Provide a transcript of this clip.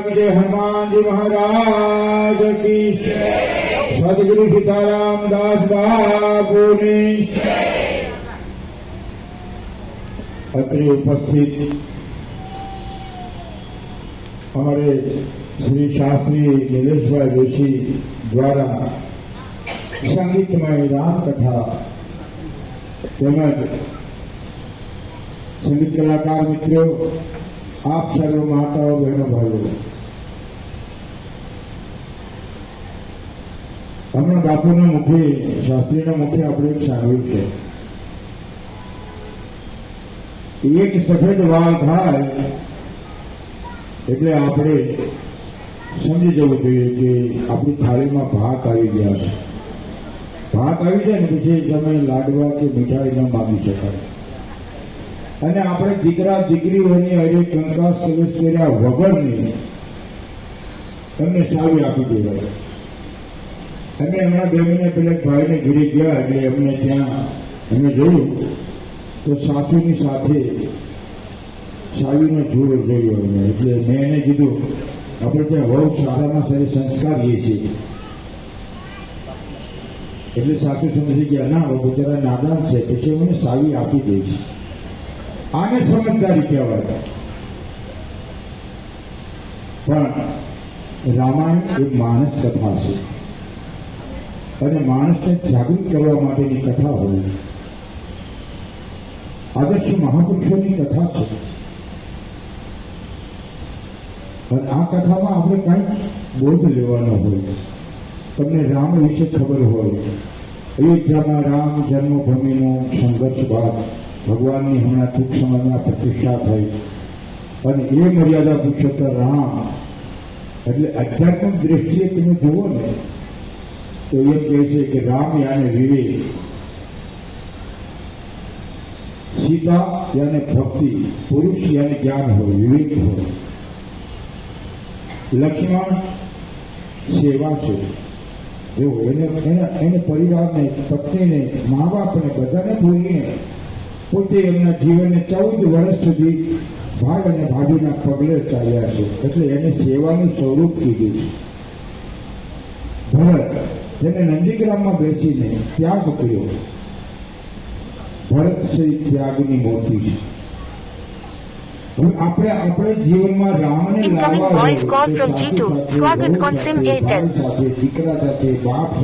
जय हनुमान जी महाराज की सदगुरु सीताराम दास बाबू ने અત્રે ઉપસ્થિત અમારે શ્રી શાસ્ત્રી નિલેશભાઈ જોશી દ્વારા સંગીતમય રામકથા તેમજ સંગીત કલાકાર મિત્રો આપ સર્વ માતાઓ બહેનો ભાઈઓ હમણાં બાપુના મુખે, શાસ્ત્રીના મુખે આપણે એક સાંભળ્યું છે. એક સફેદ વાળ થાય એટલે આપણે સમજી જવું જોઈએ કે આપણી થાળીમાં ભાત આવી ગયા છે. ભાત આવી જાય ને પછી તમે લાડવા કે મીઠાઈ ન માગી શકાય. અને આપણે દીકરા, દીકરીઓની અરે કંકાસ કલશ કર્યા વગરની તમને સાવી આપી દેવાય. અને હમણાં બે મહિના ભાઈને ઘરે ગયા એટલે એમને ત્યાં, અમે જોયું. તો સાથીની સાથે સાવીનો જોડો જોયો અમે. એટલે મેં એને કીધું, આપણે ત્યાં વહુ સારામાં સારી સંસ્કાર લઈએ છીએ એટલે સાસુ સમજી ગયા ના બિચારા નાદાન છે. પછી મને સાવી આપી દઈશ આને સમજદારી કહેવાય. પણ રામાયણ એક માણસ કથા છે. અને માણસને જાગૃત કરવા માટેની કથા હોય. આદર્શ મહાપુરુષોની કથા છે. પણ આ કથામાં આપણે કંઈક બોધ લેવાનો હોય. તમને રામ વિશે ખબર હોય. અયોધ્યામાં રામ જન્મભૂમિનો સંઘર્ષ બાદ ભગવાનની હમણાં ટૂંક સમયમાં પ્રતિષ્ઠા થઈ. અને એ મર્યાદા પુરુષોત્તર રામ. એટલે આધ્યાત્મિક દ્રષ્ટિએ તમે જુઓ ને તો એમ કહે છે કે રામ યાને વિવેક સીતા યાને ભક્તિ, પુરુષ યાને જ્ઞાન હોય, વિવેક હોય. લક્ષ્મણ સેવા છે. એવો એને એને એને પરિવારને, પત્નીને મા બાપને બધાને ભૂલીને પોતે એમના જીવનને ચૌદ વર્ષ સુધી ભાઈ અને ભાભીના પગલે ચાલ્યા છે. એટલે એને સેવાનું સ્વરૂપ કીધું છે. ભરત જેને નંદીગ્રામમાં બેસીને ત્યાગ કર્યો ભરત શ્રી ત્યાગની મોતી છે આપણે આપણે જીવનમાં રામને લાવવા voice હોય call તો from સાથે G2. સાથે સ્વાગત વહુ on SIM સાથે, Airtel. ભાઈ સાથે દીકરા સાથે બાપ